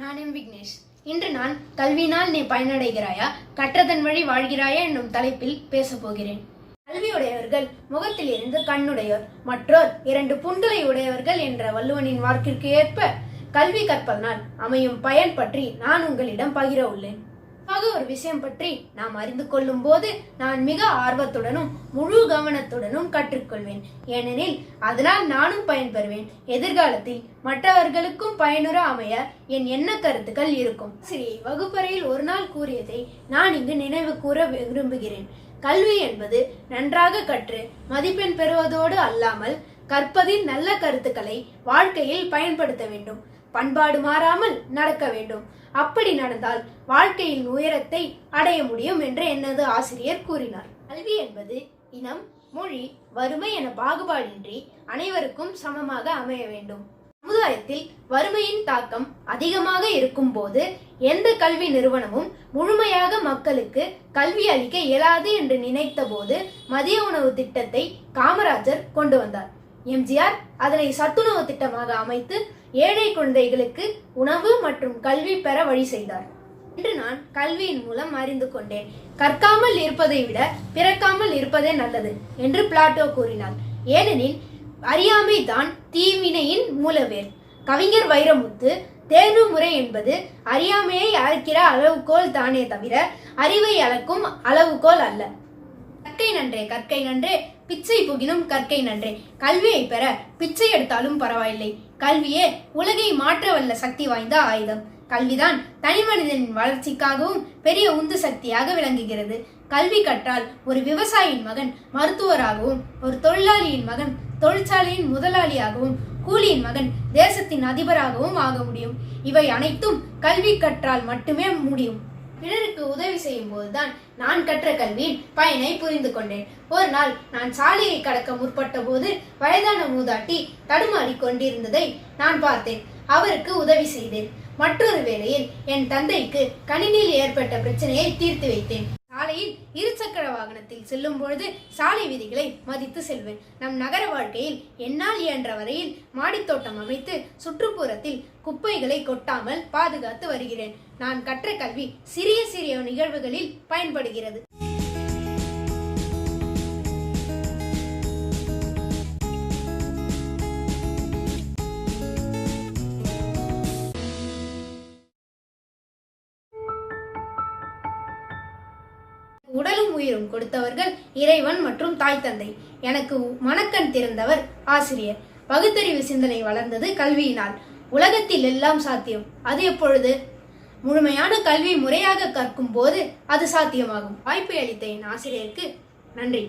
நான் எம் விக்னேஷ். இன்று நான் கல்வியினால் நீ பயனடைகிறாயா? கற்றதன் வழி வாழ்கிறாயா என்னும் தலைப்பில் பேசப் போகிறேன். கல்வியுடையவர்கள் முகத்திலிருந்து கண்ணுடையோர் மற்றோர் இரண்டு புண்களை உடையவர்கள் என்ற வள்ளுவனின் வாக்கிற்கு ஏற்ப கல்வி கற்பதனால் அமையும் பயன் பற்றி நான் உங்களிடம் பகிர உள்ளேன். ஆக ஒரு விஷயம் பற்றி நாம் அறிந்து கொள்ளும் போது நான் மிக ஆர்வத்துடனும் முழு கவனத்துடனும் கற்றுக்கொள்வேன். ஏனெனில் அதனால் நானும் பயன்பெறுவேன் எதிர்காலத்தில் மற்றவர்களுக்கும் பயனுற அமைய என் எண்ண கருத்துக்கள் இருக்கும். சரி வகுப்பறையில் ஒரு நாள் கூறியதை நான் இங்கு நினைவு கூற விரும்புகிறேன். கல்வி என்பது நன்றாக கற்று மதிப்பெண் பெறுவதோடு அல்லாமல் கற்பதில் நல்ல கருத்துக்களை வாழ்க்கையில் பயன்படுத்த வேண்டும். பண்பாடு மாறாமல் நடக்க வேண்டும். அப்படி நடந்தால் வாழ்க்கையின் உயரத்தை அடைய முடியும் என்று எனது ஆசிரியர் கூறினார். கல்வி என்பது இனம் மொழி வறுமை என பாகுபாடின்றி அனைவருக்கும் சமமாக அமைய வேண்டும். சமுதாயத்தில் வறுமையின் தாக்கம் அதிகமாக இருக்கும் போது எந்த கல்வி நிறுவனமும் முழுமையாக மக்களுக்கு கல்வி அளிக்க இயலாது என்று நினைத்த போது மதிய உணவு திட்டத்தை காமராஜர் கொண்டு வந்தார். எம்ஜிஆர் அதனை சத்துணவு திட்டமாக அமைத்து ஏழை குழந்தைகளுக்கு உணவு மற்றும் கல்வி பெற வழி செய்தார். இன்று நான் கல்வியின் மூலம் அறிந்து கொண்டேன். கற்காமல் இருப்பதை விட பிறக்காமல் இருப்பதே நல்லது என்று பிளாட்டோ கூறினார். ஏனெனில் அறியாமை தான் தீவினையின் மூலவேர். கவிஞர் வைரமுத்து தேர்வு முறை என்பது அறியாமையை அழைக்கிற அளவுகோல் தானே தவிர அறிவை அளக்கும் அளவுகோல் அல்ல. கற்கை நன்றே கற்கை நன்றே பிச்சை புகினும் கற்கை நன்றே. கல்வியை பெற பிச்சை எடுத்தாலும் பரவாயில்லை. கல்வியே உலகை மாற்ற வல்ல சக்தி வாய்ந்த ஆயுதம். கல்விதான் தனிமனிதனின் வளர்ச்சிக்காகவும் பெரிய உந்து சக்தியாக விளங்குகிறது. கல்வி கற்றால் ஒரு விவசாயியின் மகன் மருத்துவராகவும் ஒரு தொழிலாளியின் மகன் தொழிற்சாலையின் முதலாளியாகவும் கூலியின் மகன் தேசத்தின் அதிபராகவும் ஆக முடியும். இவை அனைத்தும் கல்வி கற்றால் மட்டுமே முடியும். பிறருக்கு உதவி செய்யும் போதுதான் நான் கற்ற கல்வியின் பயனை புரிந்து கொண்டேன். ஒரு நாள் நான் சாலையை கடக்க முற்பட்ட போது வயதான மூதாட்டி தடுமாறி கொண்டிருந்ததை நான் பார்த்தேன். அவருக்கு உதவி செய்தேன். மற்றொரு வேளையில் என் தந்தைக்கு கணினியில் ஏற்பட்ட பிரச்சனையை தீர்த்து வைத்தேன். சாலையில் இருசக்கர வாகனத்தில் செல்லும் பொழுது சாலை விதிகளை மதித்து செல்வேன். நம் நகர வாழ்க்கையில் என்னால் இயன்ற வரையில் மாடித்தோட்டம் அமைத்து சுற்றுப்புறத்தில் குப்பைகளை கொட்டாமல் பாதுகாத்து வருகிறேன். நான் கற்ற கல்வி சிறிய சிறிய நிகழ்வுகளில் பயன்படுகிறது. உடலும் உயிரும் கொடுத்தவர்கள் இறைவன் மற்றும் தாய் தந்தை. எனக்கு மனக்கண் திறந்தவர் ஆசிரியர். பகுத்தறிவு சிந்தனை வளர்ந்தது கல்வியினால். உலகத்தில் எல்லாம் சாத்தியம். அது எப்பொழுது? முழுமையான கல்வி முறையாக கற்கும் போது அது சாத்தியமாகும். வாய்ப்பை அளித்த என் ஆசிரியருக்கு நன்றி.